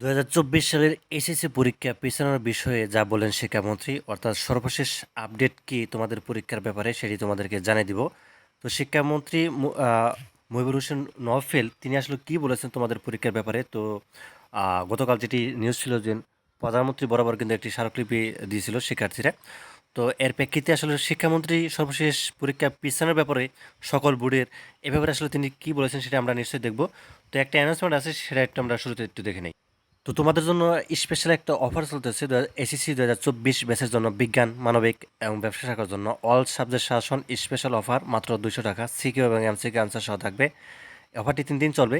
দু হাজার চব্বিশ সালের এসএসসি পরীক্ষা পেছানোর বিষয়ে যা বলেন শিক্ষামন্ত্রী, অর্থাৎ সর্বশেষ আপডেট কি তোমাদের পরীক্ষার ব্যাপারে সেটি তোমাদেরকে জানিয়ে দিব। তো শিক্ষামন্ত্রী মহিবুল হোসেন নওফেল তিনি আসলে কি বলেছেন তোমাদের পরীক্ষার ব্যাপারে? তো গতকাল যেটি নিউজ ছিল যে প্রধানমন্ত্রী বরাবর কিন্তু একটি স্মারকলিপি দিয়েছিল শিক্ষার্থীরা। তো এর প্রেক্ষিতে আসলে শিক্ষামন্ত্রী সর্বশেষ পরীক্ষা পিছানোর ব্যাপারে সকল বোর্ডের এ ব্যাপারে আসলে তিনি কি বলেছেন সেটা আমরা নিশ্চয়ই দেখব। তো একটা অ্যানাউন্সমেন্ট আছে, সেটা একটু আমরা শুরুতে একটু দেখে নিই। তো তোমাদের জন্য স্পেশাল একটা অফার চলতেছে এসএসসি দু হাজার চব্বিশ ব্যাচের জন্য বিজ্ঞান, মানবিক এবং ব্যবসা শাখার জন্য। অল সাবজেক্ট শাসন স্পেশাল অফার মাত্র দুইশো টাকা। সিকিউ এবং এমসিকিউ আনসার সহ থাকবে। অফারটি তিন দিন চলবে।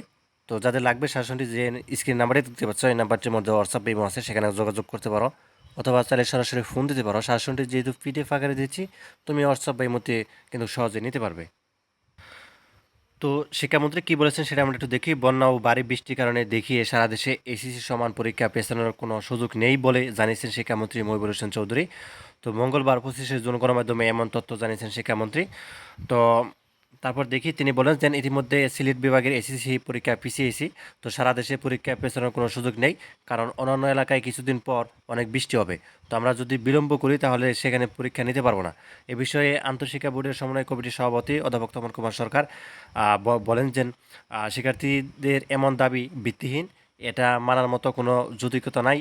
তো যাদের লাগবে শাসনটি, যে স্ক্রিন নাম্বারে দেখতে পাচ্ছ, এই নাম্বারটির মধ্যে হোয়াটসঅ্যাপ ইমো আছে, সেখানে যোগাযোগ করতে পারো। অথবা চাইলে সরাসরি ফোন দিতে পারো। শাসনটি যেহেতু পিডিএফ আকারে দিচ্ছি, তুমি হোয়াটসঅ্যাপ বা ইমোতে কিন্তু সহজে নিতে পারবে। তো শিক্ষামন্ত্রী কি বলেছেন সেটা আমরা একটু দেখি। বন্যা ও বাড়ি বৃষ্টির কারণে দেখিয়ে সারা দেশে এসিসি সমান পরীক্ষা পেছানোর কোনো সুযোগ নেই বলে জানিয়েছেন শিক্ষামন্ত্রী মহিবুল হোসেন চৌধুরী। তো মঙ্গলবার পঁচিশে জুন গণমাধ্যমে এমন তথ্য জানিয়েছেন শিক্ষামন্ত্রী। তো তারপর দেখি তিনি বলেন যে ইতিমধ্যে সিলেট বিভাগের এসিসি পরীক্ষা পিছিয়েছি, তো সারা দেশে পরীক্ষা পেছানোর কোনো সুযোগ নেই, কারণ অন্যান্য এলাকায় কিছুদিন পর অনেক বৃষ্টি হবে। তো আমরা যদি বিলম্ব করি তাহলে সেখানে পরীক্ষা নিতে পারব না। এ বিষয়ে আন্তঃশিক্ষা বোর্ডের সমন্বয় কমিটির সভাপতি অধ্যাপক তমন কুমার সরকার বলেন যে শিক্ষার্থীদের এমন দাবি ভিত্তিহীন এটা মানার মতো কোনো যৌতিকতা নাই।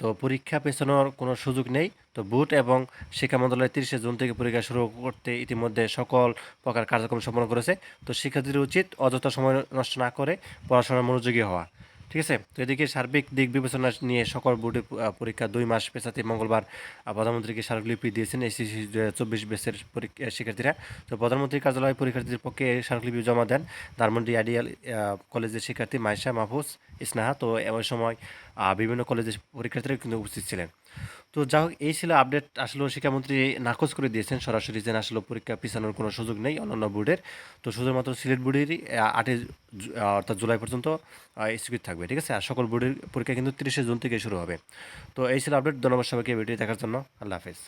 তো পরীক্ষা পেছানোর কোনো সুযোগ নেই। তো বুট এবং শিক্ষা মন্ত্রণালয় তিরিশে জুন থেকে পরীক্ষা শুরু করতে ইতিমধ্যে সকল প্রকার কার্যক্রম সম্পন্ন করেছে। তো শিক্ষার্থীদের উচিত অযথা সময় নষ্ট না করে পড়াশোনার মনোযোগী হওয়া। ঠিক আছে? তো এদিকে সার্বিক দিক বিবেচনা নিয়ে সকল বোর্ডে পরীক্ষা দুই মাস পেছাতে মঙ্গলবার প্রধানমন্ত্রীকে স্মারকলিপি দিয়েছেন এসি চব্বিশ বেসের শিক্ষার্থীরা। তো প্রধানমন্ত্রীর কার্যালয়ে পরীক্ষার্থীদের পক্ষে স্মারকলিপি জমা দেন ধানমন্ডি আইডিয়াল কলেজের শিক্ষার্থী মাইশা মাহফুজ ইসনাহা। তো এমন সময় বিভিন্ন কলেজের পরীক্ষার্থীরা কিন্তু উপস্থিত ছিলেন। তো যা হোক এই ছিল আপডেট আসলে শিক্ষামন্ত্রী নাকচ করে দিয়েছেন। সরাসরি যে আসলে পরীক্ষা পিছানোর কোনো সুযোগ নেই অন্যান্য বোর্ডের। তো শুধুমাত্র সিলেট বোর্ডেরই আটে অর্থাৎ জুলাই পর্যন্ত স্থগিত থাকবে, ঠিক আছে? আর সকল বোর্ডের পরীক্ষা কিন্তু তিরিশে জুন থেকে শুরু হবে। তো এই ছিল আপডেট ধন্যবাদ সবাইকে ভিডিও দেখার জন্য। আল্লাহ হাফেজ।